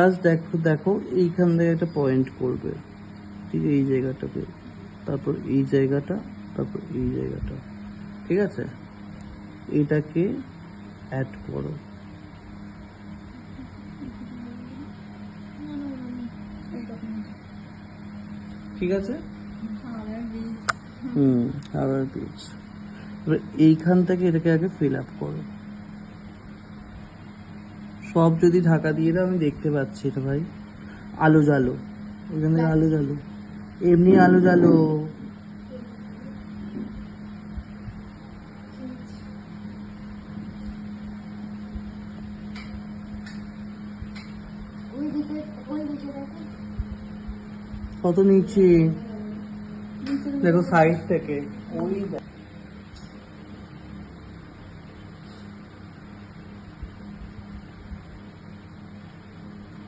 First দেখো দেখো, এইখান থেকে একটা পয়েন্ট করবে। ঠিক এই জায়গাটাতে। তারপর এই জায়গাটা, তারপর এই জায়গাটা। ঠিক আছে? এটাকে অ্যাড করো। ঠিক আছে? হুম, আবার এইখান থেকে এটাকে আগে ফিল আপ করো। সব যদি ঢাকা দিয়ে দাও, আমি দেখতে পাচ্ছি এটা ভাই। আলো ওইখান থেকে আলো জ্বালো। এমনি আলো দেখো কত নিচে দেখো সাইড থেকে। ওই